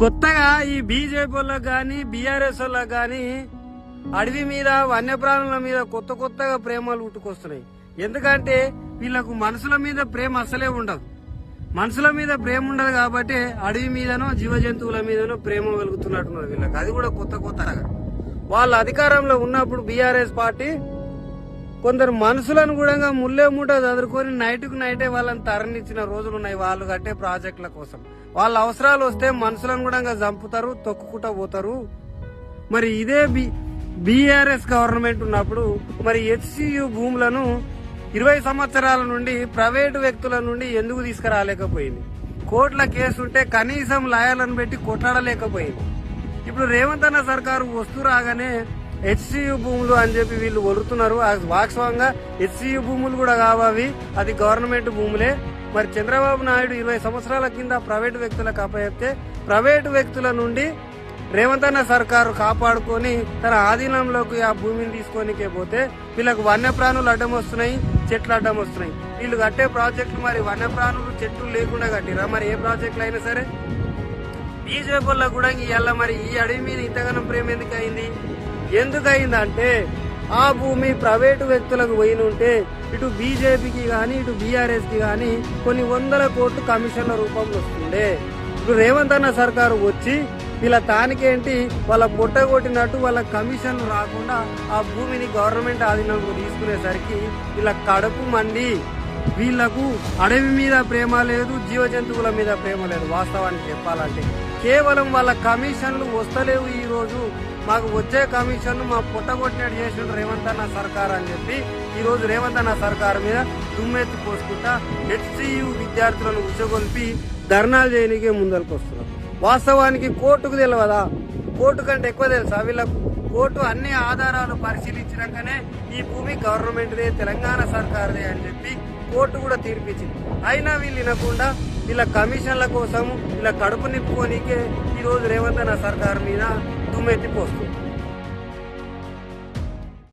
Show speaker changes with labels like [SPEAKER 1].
[SPEAKER 1] కొత్తగా ఈ బీజేపీ కానీ బీఆర్ఎస్ వాళ్ళకి కానీ అడవి మీద వన్యప్రాణుల మీద కొత్త కొత్తగా ప్రేమలు పుట్టుకొస్తున్నాయి ఎందుకంటే వీళ్ళకు మనుషుల మీద ప్రేమ అసలే ఉండదు. మనుషుల మీద ప్రేమ ఉండదు కాబట్టి అడవి మీదనో జీవ జంతువుల మీదనో ప్రేమ వెలుగుతున్నట్టున్నారు వీళ్ళకి. అది కూడా కొత్త కొత్తగా వాళ్ళ అధికారంలో ఉన్నప్పుడు బీఆర్ఎస్ పార్టీ కొందరు మనుషులను కూడా ముల్లే మూట చదువుకొని నైట్కు నైటే వాళ్ళని తరలించిన రోజులు ఉన్నాయి. వాళ్ళు కట్టే ప్రాజెక్టుల కోసం. వాళ్ళ అవసరాలు వస్తే మనుషులను కూడా చంపుతారు తొక్కుకుంటా పోతారు. మరి ఇదే బి బీఆర్ఎస్ గవర్నమెంట్ ఉన్నప్పుడు మరి హెచ్సియు భూములను ఇరవై సంవత్సరాల నుండి ప్రైవేటు వ్యక్తుల నుండి ఎందుకు తీసుకురాలేకపోయింది? కోర్టుల కేసు ఉంటే కనీసం లాయర్లను పెట్టి కొట్లాడలేకపోయింది. ఇప్పుడు రేవంత్ అన్న సర్కారు వస్తూ రాగానే హెచ్సియు భూములు అని చెప్పి వీళ్ళు వలుతున్నారు ఆ వాస్తవంగా హెచ్సియు భూములు కూడా కావవి అది గవర్నమెంట్ భూములే. మరి చంద్రబాబు నాయుడు ఇరవై సంవత్సరాల కింద ప్రైవేటు వ్యక్తులకు అప్పచెప్తే ప్రైవేటు వ్యక్తుల నుండి రేవంత్ అన్న సర్కారు కాపాడుకొని తన ఆధీనంలోకి ఆ భూమిని తీసుకొనికే పోతే వీళ్ళకు వన్యప్రాణులు అడ్డం వస్తున్నాయి చెట్లు అడ్డం వస్తున్నాయి. వీళ్ళు కట్టే ప్రాజెక్టులు మరి వన్యప్రాణులు చెట్లు లేకుండా కట్టిరా? మరి ఏ ప్రాజెక్టులు అయినా సరే? బీజేపీలో వల్ల కూడా ఇవాళ మరి ఈ అడవి మీద ఇంతగానం ప్రేమ ఎందుకు అయింది? ఎందుకైందంటే ఆ భూమి ప్రైవేటు వ్యక్తులకు పోయిన ఉంటే ఇటు బీజేపీకి కానీ ఇటు బీఆర్ఎస్కి కానీ కొన్ని వందల కోట్లు కమిషన్ల రూపంలో వస్తుండే. ఇప్పుడు రేవంత్ అన్న సర్కారు వచ్చి వీళ్ళ తానికేంటి వాళ్ళ పొట్ట కొట్టినట్టు వాళ్ళ కమిషన్ రాకుండా ఆ భూమిని గవర్నమెంట్ ఆధీనంలో తీసుకునేసరికి ఇలా కడుపు మండి వీళ్ళకు అడవి మీద ప్రేమ లేదు జీవ జంతువుల మీద ప్రేమ లేదు. వాస్తవానికి చెప్పాలంటే కేవలం వాళ్ళ కమిషన్లు వస్తలేవు ఈ రోజు. మాకు వచ్చే కమిషన్లు మా పుట్టగొట్టినట్టు చేసిన రేవంత్ అన్న సర్కార్ అని చెప్పి ఈ రోజు రేవంత్ అన్న సర్కార్ మీద దుమ్మెత్తి పోసుకుంటా హెచ్సియు విద్యార్థులను ఉచ్చగొల్పి ధర్నాలు చేయనికే ముందరకు వస్తున్నారు వాస్తవానికి కోర్టుకు తెలియదా కోర్టు కంటే ఎక్కువ తెలుసా వీళ్ళకు? కోర్టు అన్ని ఆధారాలు పరిశీలించినాకనే ఈ భూమి గవర్నమెంట్దే తెలంగాణ సర్కార్దే అని చెప్పి కోర్టు కూడా తీర్పిచ్చింది. అయినా వీళ్ళు వినకుండా వీళ్ళ కమిషన్ల కోసం ఇలా కడుపు నింపుకోనికే ఈరోజు రేవంత్ అన్న సర్కార్ మీద దుమ్మెత్తిపోస్తుంది